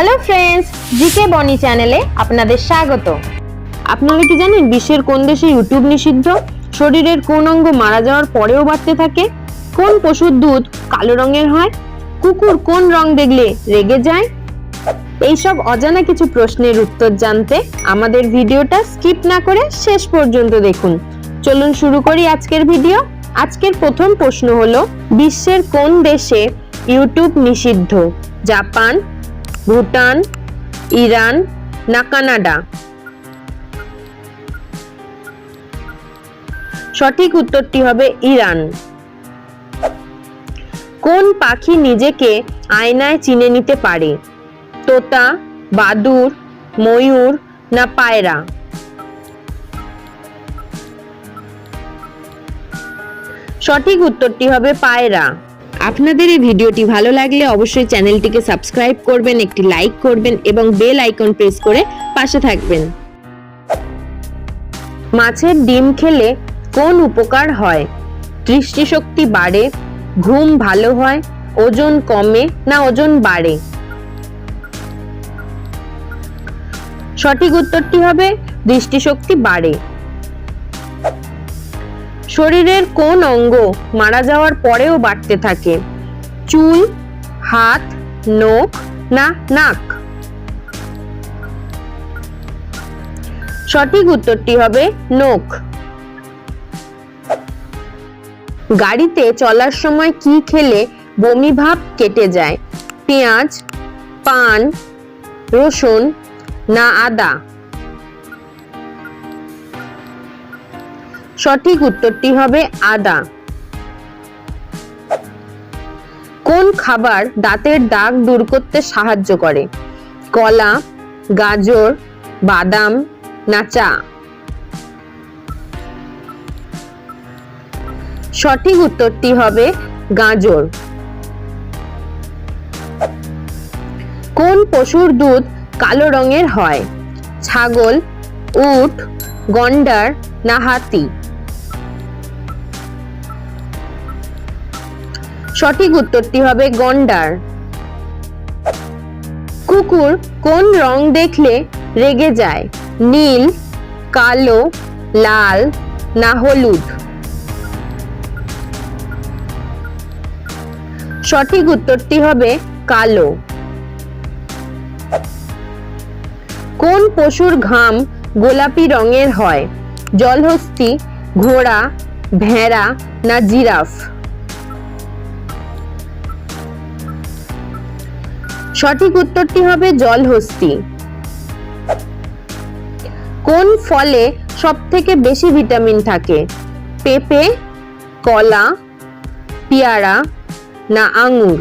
Hello friends GK বনি চ্যানেলে আপনাদের স্বাগত। আপনারা কি জানেন বিশ্বের কোন দেশে ইউটিউব নিষিদ্ধ? শরীরের কোন অঙ্গ মারা যাওয়ার পরেও বাড়তে থাকে? কোন পশুর দুধ কালো রঙের হয়? কুকুর কোন রং দেখলে রেগে যায়? এইসব অজানা কিছু প্রশ্নের উত্তর জানতে আমাদের ভিডিওটা স্কিপ না করে শেষ পর্যন্ত দেখুন। চলুন শুরু করি আজকের ভিডিও। আজকের প্রথম প্রশ্ন হলো, বিশ্বের কোন দেশে ইউটিউব নিষিদ্ধ? জাপান ভুটান, ইরান না কানাডা? সঠিক উত্তরটি হবে ইরান। কোন পাখি নিজেকে আয়নায় চিনে নিতে পারে? তোতা, বাদুর, ময়ূর না পায়রা? সঠিক উত্তরটি হবে পায়রা। আপনাদের এই ভিডিওটি ভালো লাগলে অবশ্যই চ্যানেলটিকে সাবস্ক্রাইব করবেন, একটি লাইক করবেন এবং বেল আইকন প্রেস করে পাশে থাকবেন। মাছের ডিম খেলে কোন উপকার হয়? দৃষ্টিশক্তি বাড়ে, ঘুম ভালো হয়, ওজন কমে না ওজন বাড়ে? সঠিক উত্তরটি হবে দৃষ্টিশক্তি বাড়ে। শরীরের কোন অঙ্গ মারা যাওয়ার পরেও বাড়তে থাকে? চুল, হাত, নখ না নাক? সঠিক উত্তরটি হবে নখ। গাড়িতে চলার সময় কি খেলে বমি ভাব কেটে যায়? পেঁয়াজ, পান, রসুন না আদা? সঠিক উত্তরটি হবে আদা। কোন খাবার দাঁতের দাগ দূর করতে সাহায্য করে? কলা, গাজর, বাদাম না চা? সঠিক উত্তরটি হবে গাজর। কোন পশুর দুধ কালো রঙের হয়? ছাগল, উট, গন্ডার না হাতি? সঠিক উত্তরটি হবে গন্ডার। কুকুর কোন রং দেখলে রেগে যায়? নীল, কালো, লাল না হলুদ? সঠিক উত্তরটি হবে কালো। কোন পশুর ঘাম গোলাপি রঙের হয়? জলহস্তি, ঘোড়া, ভেড়া না জিরাফ? সঠিক উত্তরটি হবে জলহস্তি কোন ফলে সব থেকে বেশি ভিটামিন থাকে? পেঁপে, কলা, পেয়ারা না আঙুর?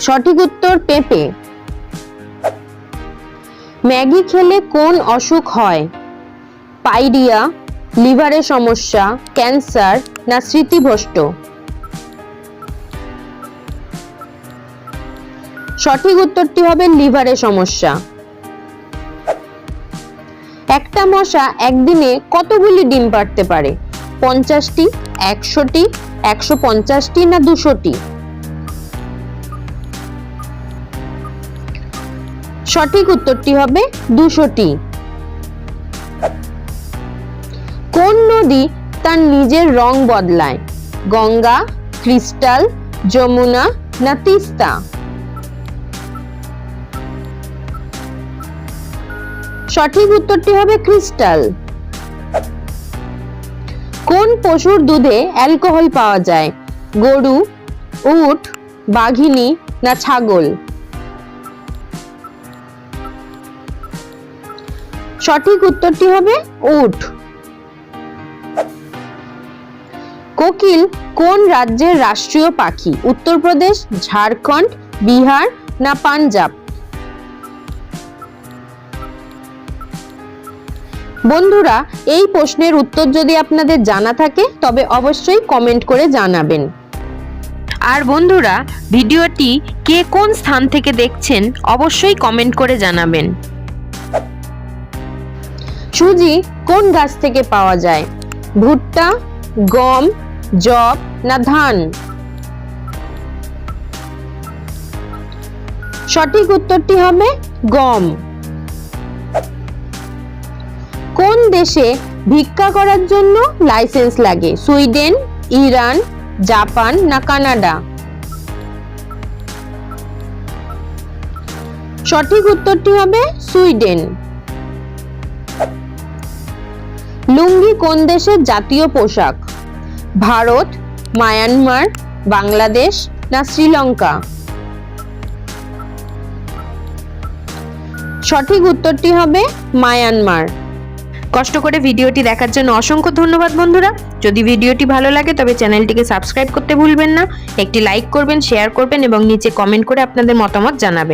সঠিক উত্তর পেঁপে। ম্যাগি খেলে কোন অসুখ হয়? পাইরিয়া লিভারের সমস্যা, ক্যান্সার না স্মৃতিভ্রষ্ট? সঠিক উত্তরটি হবে? লিভারের সমস্যা। একটা মশা একদিনে কতগুলি ডিম পাড়তে পারে? পঞ্চাশটি, একশোটি, একশো পঞ্চাশটি না দুশোটি? সঠিক উত্তরটি হবে? দুশোটি। কোন নদী তার নিজের রং বদলায়? গঙ্গা, ক্রিস্টাল, যমুনা না তিস্তা? সঠিক উত্তরটি হবে ক্রিস্টাল। কোন পশুর দুধে অ্যালকোহল পাওয়া যায়? গরু, উট, বাঘিনী না ছাগল? সঠিক উত্তরটি হবে উট। কোকিল কোন রাজ্যের রাষ্ট্রীয় পাখি? উত্তরপ্রদেশ, ঝাড়খণ্ড, বিহার না পাঞ্জাব? বন্ধুরা, এই প্রশ্নের উত্তর যদি আপনাদের জানা থাকে, তবে অবশ্যই কমেন্ট করে জানাবেন। আর বন্ধুরা, ভিডিওটি কে কোন স্থান থেকে দেখছেন, অবশ্যই কমেন্ট করে জানাবেন। সুজি, কোন গাছ থেকে পাওয়া যায়? ভুট্টা, গম জব না ধান? সঠিক উত্তরটি হবে গম। কোন দেশে ভিক্ষা করার জন্য লাইসেন্স লাগে? সুইডেন, ইরান, জাপান না কানাডা? সঠিক উত্তরটি হবে সুইডেন। লুঙ্গি কোন দেশের জাতীয় পোশাক? ভারত, মায়ানমার, বাংলাদেশ না শ্রীলঙ্কা? সঠিক উত্তরটি হবে মায়ানমার। কষ্ট করে ভিডিওটি দেখার জন্য অসংখ্য ধন্যবাদ বন্ধুরা। যদি ভিডিওটি ভালো লাগে, তবে চ্যানেলটিকে সাবস্ক্রাইব করতে ভুলবেন না। একটি লাইক করবেন, শেয়ার করবেন এবং নিচে কমেন্ট করে আপনাদের মতামত জানাবেন।